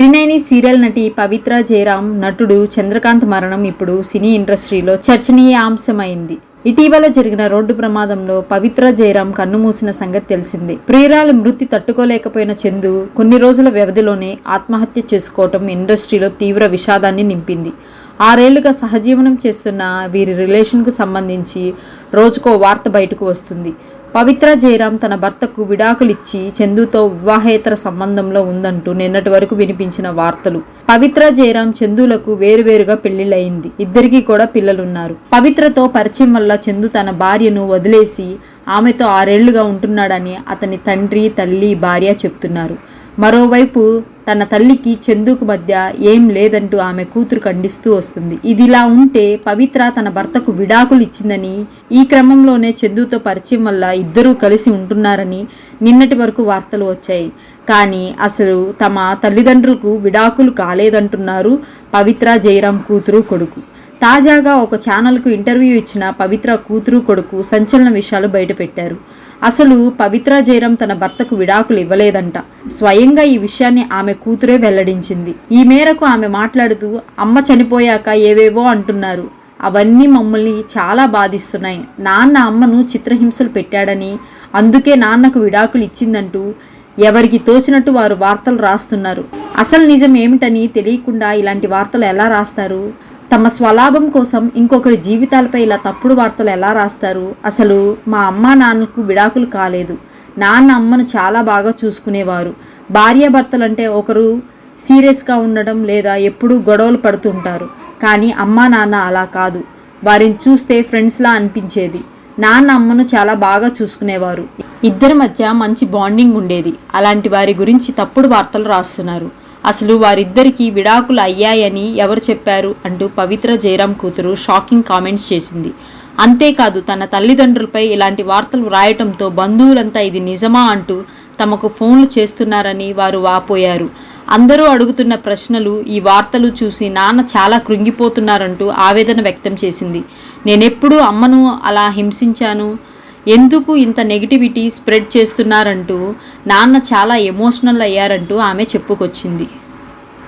త్రినేని serial నటి పవిత్ర జయరాం నటుడు చంద్రకాంత్ మరణం ఇప్పుడు సినీ ఇండస్ట్రీలో చర్చనీయాంశమైంది ఇటీవల జరిగిన రోడ్డు ప్రమాదంలో పవిత్ర జయరాం కన్నుమూసిన సంగతి తెలిసిందే. ప్రియురాలి మృతి తట్టుకోలేకపోయిన చందు కొన్ని రోజుల వ్యవధిలోనే ఆత్మహత్య చేసుకోవటం ఇండస్ట్రీలో తీవ్ర విషాదాన్ని నింపింది. ఆరేళ్ళుగా సహజీవనం చేస్తున్న వీరి రిలేషన్కు సంబంధించి రోజుకో వార్త బయటకు వస్తుంది. పవిత్ర జయరాం తన భర్తకు విడాకులిచ్చి చందుతో వివాహేతర సంబంధంలో ఉందంటూ నిన్నటి వరకు వినిపించిన వార్తలు. పవిత్ర జయరాం చందులకు వేరువేరుగా పెళ్ళిళ్ళయింది. ఇద్దరికీ కూడా పిల్లలున్నారు. పవిత్రతో పరిచయం వల్ల చందు తన భార్యను వదిలేసి ఆమెతో ఆరేళ్ళుగా ఉంటున్నాడని అతని తండ్రి తల్లి భార్య చెప్తున్నారు. మరోవైపు తన తల్లికి చందుకు మధ్య ఏం లేదంటూ ఆమె కూతురు ఖండిస్తూ వస్తుంది. ఇదిలా ఉంటే పవిత్ర తన భర్తకు విడాకులు ఇచ్చిందని ఈ క్రమంలోనే చందుతో పరిచయం వల్ల ఇద్దరూ కలిసి ఉంటున్నారని నిన్నటి వరకు వార్తలు వచ్చాయి. కానీ అసలు తమ తల్లిదండ్రులకు విడాకులు కాలేదంటున్నారు పవిత్ర జయరాం కూతురు కొడుకు. తాజాగా ఒక ఛానల్కు ఇంటర్వ్యూ ఇచ్చిన పవిత్ర కూతురు కొడుకు సంచలన విషయాలు బయటపెట్టారు. అసలు పవిత్ర జయరాం తన భర్తకు విడాకులు ఇవ్వలేదంట. స్వయంగా ఈ విషయాన్ని ఆమె కూతురే వెల్లడించింది. ఈ మేరకు ఆమె మాట్లాడుతూ అమ్మ చనిపోయాక ఏవేవో అంటున్నారు. అవన్నీ మమ్మల్ని చాలా బాధిస్తున్నాయి. నాన్న అమ్మను చిత్రహింసలు పెట్టాడని అందుకే నాన్నకు విడాకులు ఇచ్చిందంటూ ఎవరికి తోచినట్టు వారు వార్తలు రాస్తున్నారు. అసలు నిజం ఏమిటని తెలియకుండా ఇలాంటి వార్తలు ఎలా రాస్తారు? తమ స్వలాభం కోసం ఇంకొకరి జీవితాలపై ఇలా తప్పుడు వార్తలు ఎలా రాస్తారు? అసలు మా అమ్మా నాన్నకు విడాకులు కాలేదు. నాన్న అమ్మను చాలా బాగా చూసుకునేవారు. భార్యాభర్తలంటే ఒకరు సీరియస్గా ఉండడం లేదా ఎప్పుడూ గొడవలు పడుతుంటారు కానీ అమ్మా నాన్న అలా కాదు. వారిని చూస్తే ఫ్రెండ్స్లా అనిపించేది. నాన్న అమ్మను చాలా బాగా చూసుకునేవారు. ఇద్దరి మధ్య మంచి బాండింగ్ ఉండేది. అలాంటి వారి గురించి తప్పుడు వార్తలు రాస్తున్నారు. అసలు వారిద్దరికీ విడాకులు అయ్యాయని ఎవరు చెప్పారు అంటూ పవిత్ర జయరాం కూతురు షాకింగ్ కామెంట్స్ చేసింది. అంతేకాదు తన తల్లిదండ్రులపై ఇలాంటి వార్తలు వ్రాయటంతో బంధువులంతా ఇది నిజమా అంటూ తమకు ఫోన్లు చేస్తున్నారని వారు వాపోయారు. అందరూ అడుగుతున్న ప్రశ్నలు ఈ వార్తలు చూసి నాన్న చాలా కృంగిపోతున్నారంటూ ఆవేదన వ్యక్తం చేసింది. నేనెప్పుడూ అమ్మను అలా హింసించాను. ఎందుకు ఇంత నెగిటివిటీ స్ప్రెడ్ చేస్తున్నారంటూ నాన్న చాలా ఎమోషనల్ అయ్యారంటూ ఆమె చెప్పుకొచ్చింది.